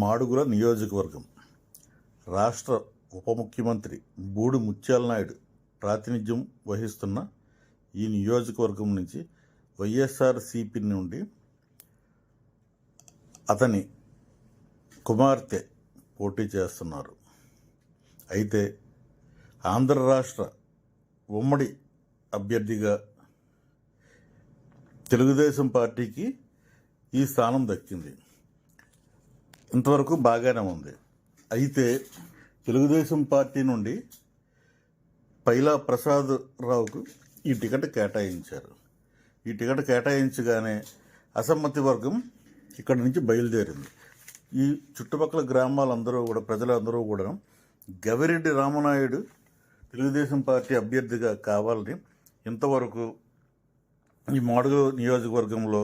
మాడుగుల నియోజకవర్గం. రాష్ట్ర ఉప ముఖ్యమంత్రి బూడి ముత్యాల నాయుడు ప్రాతినిధ్యం వహిస్తున్న ఈ నియోజకవర్గం నుంచి వైఎస్ఆర్సిపి నుండి అతని కుమార్తె పోటీ చేస్తున్నారు. అయితే ఆంధ్ర రాష్ట్ర ఉమ్మడి అభ్యర్థిగా తెలుగుదేశం పార్టీకి ఈ స్థానం దక్కింది. ఇంతవరకు బాగానే ఉంది. అయితే తెలుగుదేశం పార్టీ నుండి పైలా ప్రసాద్ రావుకు ఈ టికెట్ కేటాయించారు. ఈ టికెట్ కేటాయించగానే అసమ్మతి వర్గం ఇక్కడ నుంచి బయలుదేరింది. ఈ చుట్టుపక్కల గ్రామాలందరూ కూడా ప్రజలందరూ కూడా గవిరెడ్డి రామనాయుడు తెలుగుదేశం పార్టీ అభ్యర్థిగా కావాలని ఇంతవరకు ఈ మాడుగు నియోజకవర్గంలో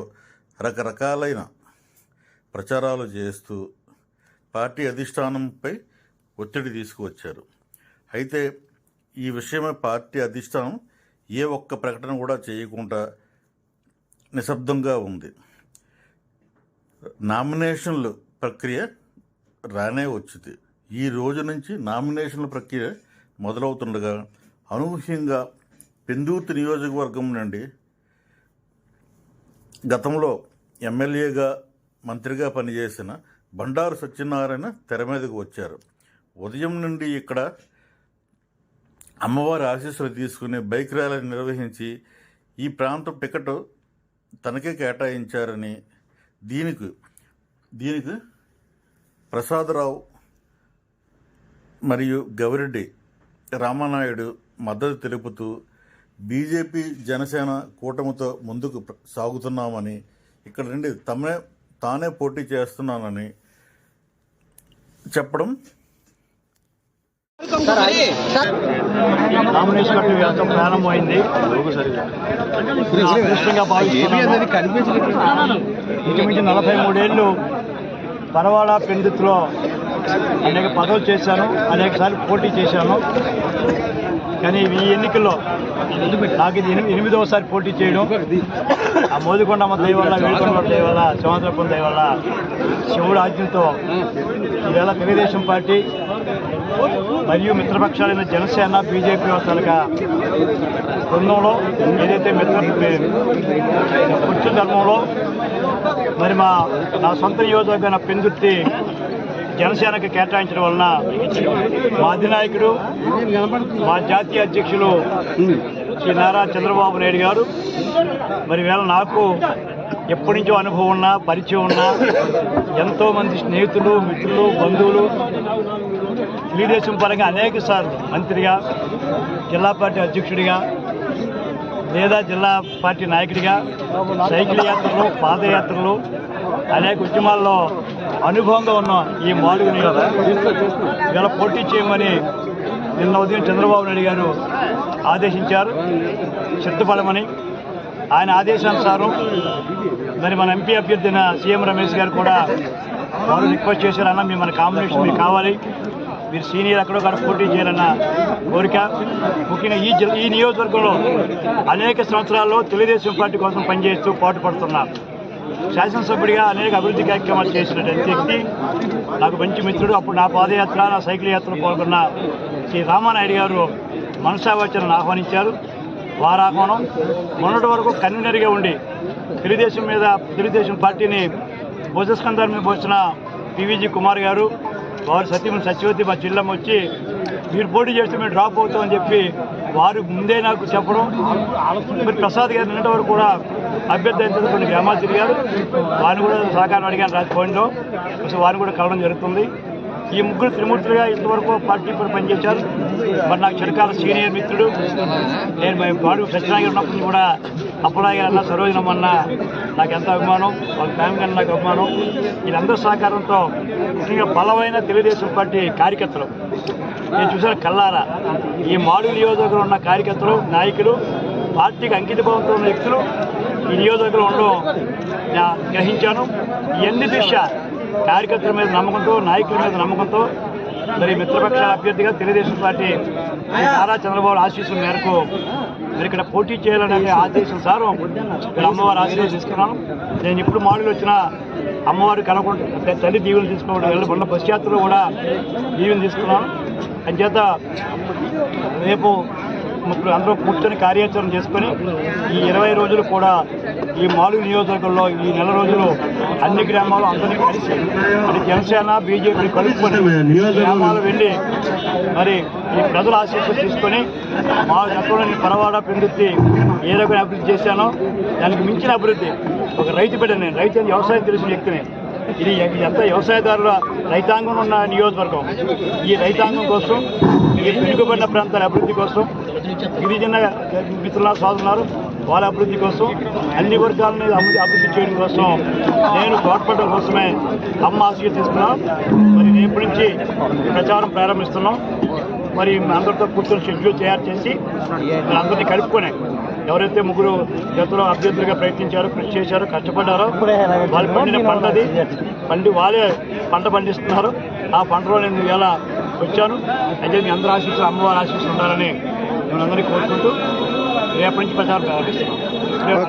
రకరకాలైన ప్రచారాలు చేస్తూ పార్టీ అధిష్టానంపై ఒత్తిడి తీసుకువచ్చారు. అయితే ఈ విషయమై పార్టీ అధిష్టానం ఏ ఒక్క ప్రకటన కూడా చేయకుండా నిశ్శబ్దంగా ఉంది. నామినేషన్లు ప్రక్రియ రానే వచ్చింది. ఈ రోజు నుంచి నామినేషన్ల ప్రక్రియ మొదలవుతుండగా అనూహ్యంగా పెందూర్తి నియోజకవర్గం నుండి గతంలో ఎమ్మెల్యేగా మంత్రిగా పనిచేసిన బండారు సత్యనారాయణ తెర మీదకు వచ్చారు. ఉదయం నుండి ఇక్కడ అమ్మవారి ఆశీస్సులు తీసుకుని బైక్ ర్యాలీ నిర్వహించి ఈ ప్రాంతం టికెట్ తనకే కేటాయించారని దీనికి దీనికి ప్రసాదరావు మరియు గవిరెడ్డి రామానాయుడు మద్దతు తెలుపుతూ బీజేపీ జనసేన కూటమితో ముందుకు సాగుతున్నామని ఇక్కడ నుండి తమే తానే పోటీ చేస్తున్నానని చెప్పడం నామినేషన్ వ్యవస్థ ప్రారంభమైంది. ఇంచుమించు నలభై మూడేళ్ళు పరవాడ పెందుతులో అనేక పదవులు చేశాను అనేకసారి పోటీ చేశాను. కానీ ఈ ఎన్నికల్లో నాకు ఇది ఎనిమిదవసారి పోటీ చేయడం. ఆ మోదికొండమ్మ దయ వల్ల వేడుకొండ దయ వల్ల శివాంతరపం దయ వల్ల శివుడు ఆజ్ఞతో ఈవేళ తెలుగుదేశం పార్టీ మరియు మిత్రపక్షాలైన జనసేన బీజేపీ తాలూకా బృందంలో ఏదైతే మిత్ర పురుష ధర్మంలో మరి మా నా సొంత నియోజకవర్గ పెందుర్తి జనసేనకు కేటాయించడం వలన మా అధినాయకుడు మా జాతీయ అధ్యక్షులు శ్రీ నారా చంద్రబాబు నాయుడు గారు. మరి వేళ నాకు ఎప్పటి నుంచో అనుభవం ఉన్నా పరిచయం ఉన్నా ఎంతోమంది స్నేహితులు మిత్రులు బంధువులు తెలుగుదేశం పరంగా అనేక సార్లు మంత్రిగా జిల్లా పార్టీ అధ్యక్షుడిగా లేదా జిల్లా పార్టీ నాయకుడిగా సైకిల్ యాత్రలు పాదయాత్రలు అనేక ఉద్యమాల్లో అనుభవంగా ఉన్న ఈ మాడుగుని ఇలా పోటీ చేయమని నిన్న ఉదయం చంద్రబాబు నాయుడు గారు ఆదేశించారు. సిద్ధపడమని ఆయన ఆదేశానుసారం మరి మన ఎంపీ అభ్యర్థిన సీఎం రమేష్ గారు కూడా వారు రిక్వెస్ట్ చేశారు అన్న మీ మన కాంబినేషన్ మీకు కావాలి. మీరు సీనియర్ అక్కడ కాడ పోటీ చేయాలన్న కోరిక. ముఖ్యంగా ఈ ఈ నియోజకవర్గంలో అనేక సంవత్సరాల్లో తెలుగుదేశం పార్టీ కోసం పనిచేస్తూ పాటు పడుతున్నారు శాసనసభ్యుడిగా అనేక అభివృద్ధి కార్యక్రమాలు చేసినటువంటి వ్యక్తి. నాకు మంచి మిత్రుడు. అప్పుడు నా పాదయాత్ర నా సైకిల్ యాత్ర పాల్గొన్న శ్రీ రామానాయుడు గారు మనసావచనను ఆహ్వానించారు. వారాహ్వానం. మొన్నటి వరకు కన్వీనర్గా ఉండి తెలుగుదేశం మీద తెలుగుదేశం పార్టీని భుజస్కంధాల పోసిన పివిజి కుమార్ గారు వారు సత్యమని సత్యవతి మా జిల్లం వచ్చి మీరు పోటీ చేస్తే మేము డ్రాప్ అవుతామని చెప్పి వారు ముందే నాకు చెప్పడం. మరి ప్రసాద్ గారు నిన్నటి వరకు కూడా అభ్యర్థి అయిన తర్వాత కొన్ని గ్రామాలు తిరిగారు. వారిని కూడా సహకారం అడిగాను రాజభవన్లో అసలు వారిని కూడా కలవడం జరుగుతుంది. ఈ ముగ్గురు త్రిమూర్తులుగా ఇంతవరకు పార్టీ కూడా పనిచేశారు. మరి నాకు చిరకాల సీనియర్ మిత్రుడు నేను మేము పాడు సత్యనారాయణ ఉన్నప్పుడు కూడా అప్పలాగే అన్న సరోజనమ్మ నాకు ఎంత అభిమానం వాళ్ళ ఫ్యామిలీ అన్న నాకు అభిమానం. వీళ్ళందరి సహకారంతో ముఖ్యంగా బలమైన తెలుగుదేశం పార్టీ కార్యకర్తలు. నేను చూసాను కల్లారా ఈ మాడు నియోజకవర్గంలో ఉన్న కార్యకర్తలు నాయకులు పార్టీకి అంకిత భావంతో ఉన్న వ్యక్తులు ఈ నియోజకవర్గంలో ఉండడం గ్రహించాను. ఇవన్నీ దృష్ట్యా కార్యకర్తల మీద నమ్మకంతో నాయకుల మీద నమ్మకంతో మరి మిత్రపక్ష అభ్యర్థిగా తెలుగుదేశం పార్టీ నారా చంద్రబాబు ఆశీస్సుల మేరకు మరి ఇక్కడ పోటీ చేయాలనే ఆదేశం సార్ ఇక్కడ అమ్మవారి ఆశీర్వాదం తీసుకున్నాను. నేను ఇప్పుడు మాడుగులు వచ్చిన అమ్మవారి కనకుండా తల్లి దీవులు తీసుకోవడం ఉన్న బస్ యాత్రలో కూడా దీవులు తీసుకున్నాను. అంచేత రేపు ఇప్పుడు అందరూ కూర్చొని కార్యాచరణ చేసుకొని ఈ ఇరవై రోజులు కూడా ఈ మాలు నియోజకవర్గంలో ఈ నెల రోజులు అన్ని గ్రామాలు అందరినీ కలిసి జనసేన బీజేపీ కలుపుకొని గ్రామాలు వెళ్ళి మరి ఈ ప్రజల ఆశీస్సు తీసుకొని మా గతంలో పరవాడ పిండుత్తి ఏ రకమైన అభివృద్ధి చేశానో. దానికి మించిన అభివృద్ధి ఒక రైతు బిడ్డ నేను రైతు వ్యవసాయం తెలిసిన వ్యక్తిని ఇది ఎంత వ్యవసాయదారుల రైతాంగం ఉన్న నియోజకవర్గం. ఈ రైతాంగం కోసం ఈ వెనుకబడిన ప్రాంతాల అభివృద్ధి కోసం గిరిజన మిత్రుల సోదరున్నారు వాళ్ళ అభివృద్ధి కోసం అన్ని వర్గాలని అభివృద్ధి చేయడం కోసం నేను తోడ్పడడం కోసమే అమ్మ ఆశీర్వాదం తీసుకున్నాం. మరి రేపటి నుంచి ప్రచారం ప్రారంభిస్తున్నాం. మరి అందరితో కూర్చొని షెడ్యూల్ తయారు చేసి అందరినీ కలుపుకొని ఎవరైతే ముగ్గురు జతలో అభ్యర్థులుగా ప్రయత్నించారో కృషి చేశారో కష్టపడ్డారో వాళ్ళు పండిన పంటది పండి వాళ్ళే పంట పండిస్తున్నారు. ఆ పంటలో నేను ఇలా వచ్చాను. అయితే మీ అందరూ ఆశీస్సులు అమ్మవారి ఆశీస్సులు ఉండాలని నేను అందరినీ కోరుకుంటూ రేపటి నుంచి ప్రచారం ప్రారంభిస్తున్నాం రేపు-